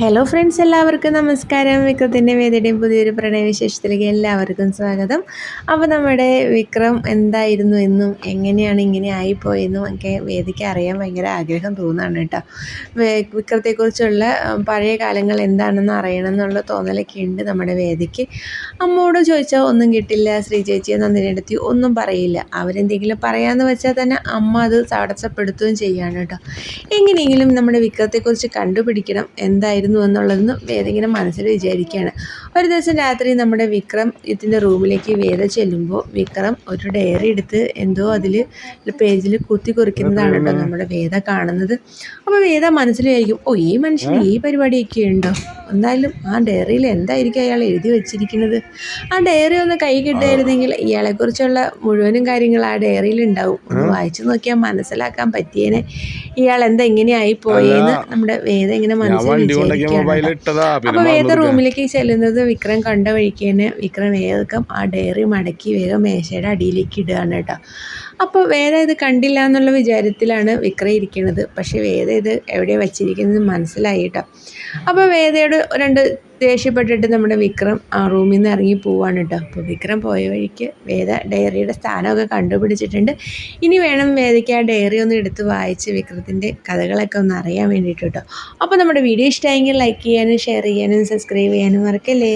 Hello friends എല്ലാവർക്കും നമസ്കാരം. വിക്രത്തിന്റെ വേദിയുടെയും പുതിയൊരു പ്രണയവിശേഷത്തിലേക്ക് എല്ലാവർക്കും സ്വാഗതം. അപ്പോൾ നമ്മുടെ വിക്രം എന്തായിരുന്നു എന്നും എങ്ങനെയാണ് ഇങ്ങനെ ആയിപ്പോയെന്നും ഒക്കെ വേദിക്ക് അറിയാൻ ഭയങ്കര ആഗ്രഹം തോന്നുകയാണ് കേട്ടോ. വിക്രത്തെക്കുറിച്ചുള്ള പഴയ കാലങ്ങൾ എന്താണെന്ന് അറിയണം എന്നുള്ള തോന്നലൊക്കെ ഉണ്ട് നമ്മുടെ വേദിക്ക്. അമ്മോട് ചോദിച്ചാൽ ഒന്നും കിട്ടില്ല ശ്രീ ചേച്ചിയെ നന്ദിനെടുത്തി ഒന്നും പറയില്ല. അവരെന്തെങ്കിലും പറയാമെന്ന് വെച്ചാൽ തന്നെ അമ്മ അത് തടസ്സപ്പെടുത്തുകയും ചെയ്യുകയാണ് കേട്ടോ. എങ്ങനെയെങ്കിലും നമ്മുടെ വിക്രത്തെക്കുറിച്ച് കണ്ടുപിടിക്കണം. എന്തായിരുന്നു എന്നുള്ളതെന്ന് വേദ ഇങ്ങനെ മനസ്സിൽ വിചാരിക്കുകയാണ്. ഒരു ദിവസം രാത്രി നമ്മുടെ വിക്രം ഇതിന്റെ റൂമിലേക്ക് വേദ ചെല്ലുമ്പോൾ വിക്രം ഒരു ഡയറി എടുത്ത് എന്തോ അതിൽ പേജിൽ കുത്തി കുറിക്കുന്നതാണ് കേട്ടോ നമ്മുടെ വേദ കാണുന്നത്. അപ്പോൾ വേദ മനസ്സിലായിരിക്കും ഓ ഈ മനുഷ്യന് ഈ പരിപാടിയൊക്കെ ഉണ്ടോ? എന്തായാലും ആ ഡയറിയിൽ എന്തായിരിക്കും അയാൾ എഴുതി വെച്ചിരിക്കുന്നത്? ആ ഡയറി ഒന്ന് കൈ കിട്ടായിരുന്നെങ്കിൽ ഇയാളെക്കുറിച്ചുള്ള മുഴുവനും കാര്യങ്ങൾ ആ ഡയറിയിൽ ഉണ്ടാവും. ഒന്ന് വായിച്ചു നോക്കിയാൽ മനസ്സിലാക്കാൻ പറ്റിയേനെ. ഇയാൾ എന്താ ഇങ്ങനെയായി പോയെന്ന് നമ്മുടെ വേദ ഇങ്ങനെ ഇട്ടതാ. അപ്പൊ വേദ റൂമിലേക്ക് ചെല്ലുന്നത് വിക്രം കണ്ട വഴിക്ക് തന്നെ വിക്രം വേഗം ആ ഡയറി മടക്കി വേഗം മേശയുടെ അടിയിലേക്ക് ഇടുകയാണ് കേട്ടോ. അപ്പോൾ വേദ ഇത് കണ്ടില്ല എന്നുള്ള വിചാരത്തിലാണ് വിക്രം ഇരിക്കുന്നത് പക്ഷേ വേദ ഇത് എവിടെയാണ് വെച്ചിരിക്കുന്നത് മനസ്സിലായി കേട്ടോ. അപ്പോൾ വേദയോട് രണ്ട് ദേഷ്യപ്പെട്ടിട്ട് നമ്മുടെ വിക്രം ആ റൂമിൽ നിന്ന് ഇറങ്ങി പോവാണ് കേട്ടോ അപ്പോൾ വിക്രം പോയ വഴിക്ക് വേദ ഡയറിയുടെ സ്ഥാനമൊക്കെ കണ്ടുപിടിച്ചിട്ടുണ്ട്. ഇനി വേണം വേദയ്ക്ക് ആ ഡയറി ഒന്ന് എടുത്ത് വായിച്ച് വിക്രത്തിന്റെ കഥകളൊക്കെ ഒന്ന് അറിയാൻ വേണ്ടിയിട്ട് കേട്ടോ അപ്പോൾ നമ്മുടെ വീഡിയോ ഇഷ്ടമായെങ്കിൽ ലൈക്ക് ചെയ്യാനും ഷെയർ ചെയ്യാനും സബ്സ്ക്രൈബ് ചെയ്യാനും മറക്കല്ലേ?